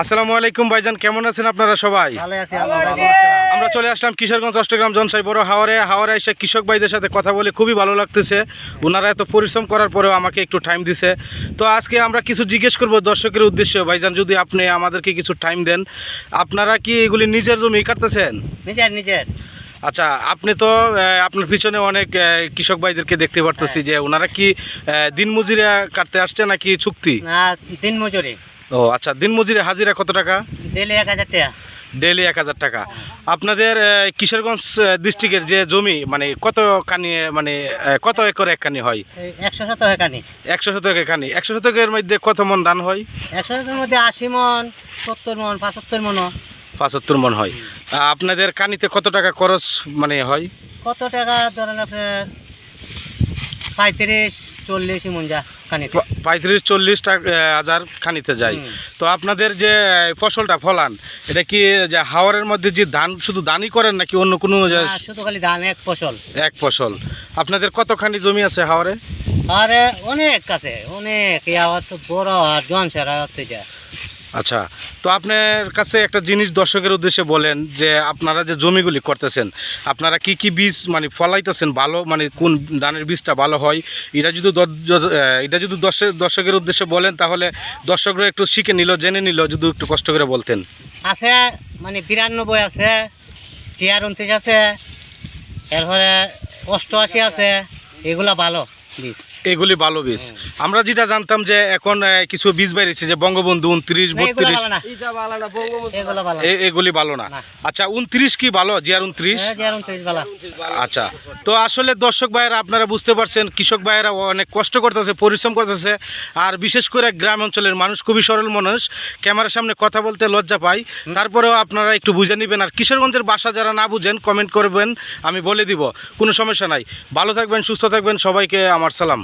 আসসালামু আলাইকুম ভাইজান কেমন আছেন আপনারা সবাই। আমরা চলে আসলাম কিশোরগঞ্জ অষ্টগ্রাম জনসাই বড় হাওয়ারে। হাওয়ারে এসে কৃষক ভাইদের সাথে কথা বলে খুবই ভালো লাগতেছে। ওনারা এত পরিশ্রম করার পরেও আমাকে একটু টাইম দিছে। তো আজকে আমরা কিছু জিজ্ঞেস করব দর্শকের উদ্দেশ্যে। ভাইজান যদি আপনি আমাদেরকে কিছু টাইম দেন আপনারা কি এগুলি নিজের জমি কাটতেছেন? নিজের নিজের। আচ্ছা আপনি তো আপনার পিছনে অনেক কৃষক ভাইদেরকে দেখতে পারতেছি যে ওনারা কি আহ, দিন মজুরিয়া কাটতে আসছে নাকি চুক্তি? না দিন মজুরি ও আচ্ছা দিন মজুরি হাজিরা কত টাকা? ডেলি এক হাজার টাকা। ডেলি এক হাজার টাকা। আপনাদের কিশোরগঞ্জ ডিস্ট্রিক্টের যে জমি মানে কত কানি মানে কত একর এক কানি হয়? একশো শত এখানে একশো শতক এখানে একশো শতকের মধ্যে কত মন ধান হয়? একশো শতের মধ্যে আশি মন সত্তর মন পঁচাত্তর মন পঁচাত্তর মন হয়। আপনাদের কানিতে কত টাকা খরচ মানে হয়? কত টাকা ধরেন আপনার পঁয়ত্রিশ চল্লিশ মন যা পঁয়ত্রিশ চল্লিশ হাজার খানিতে যায়। তো আপনাদের যে ফসলটা ফলান এটা কি যে হাওয়ারের মধ্যে যে ধান শুধু ধানই করেন নাকি অন্য কোনো শুধু খালি ধান এক ফসল। এক ফসল? আপনাদের কতখানি জমি আছে হাওয়ারে আরে অনেক আছে অনেক। তো বড় আর জন সারা হতে যায় আচ্ছা তো আপনার কাছে একটা জিনিস দর্শকের উদ্দেশ্যে বলেন যে আপনারা যে জমিগুলি করতেছেন, আপনারা কি কি বীজ মানে ফলাইতেছেন ভালো? মানে কোন ধানের বীজটা ভালো হয়? এটা যদি এটা যদি দর্শক দর্শকের উদ্দেশ্যে বলেন তাহলে দর্শকরা একটু শিখে নিল, জেনে নিল, যদি একটু কষ্ট করে বলতেন। আছে মানে বিরানব্বই আছে, চেয়ার উনত্রিশ আছে, এরপরে অষ্টআশি আছে, এগুলা ভালো বীজ। এগুলি ভালো বীজ। আমরা যেটা জানতাম যে এখন কিছু বীজ বেরিয়েছে যে বঙ্গবন্ধু উনত্রিশ বত্রিশ। ভালো না। এগুলা ভালো না। এগুলি ভালো না। না। আচ্ছা উনত্রিশ কি ভালো? জিয়ার উনত্রিশ হ্যাঁ, উনত্রিশ আচ্ছা তো আসলে দর্শক ভাইয়েরা আপনারা বুঝতে পারছেন কৃষক ভাইয়েরা অনেক কষ্ট করতেছে পরিশ্রম করতেছে আর বিশেষ করে গ্রাম অঞ্চলের মানুষ খুবই সরল মানুষ। ক্যামেরার সামনে কথা বলতে লজ্জা পায় তারপরেও আপনারা একটু বুঝে নেবেন। আর কিশোরগঞ্জের বাসা যারা না বুঝেন কমেন্ট করবেন আমি বলে দিব। কোনো সমস্যা নাই। ভালো থাকবেন সুস্থ থাকবেন সবাইকে আমার সালাম।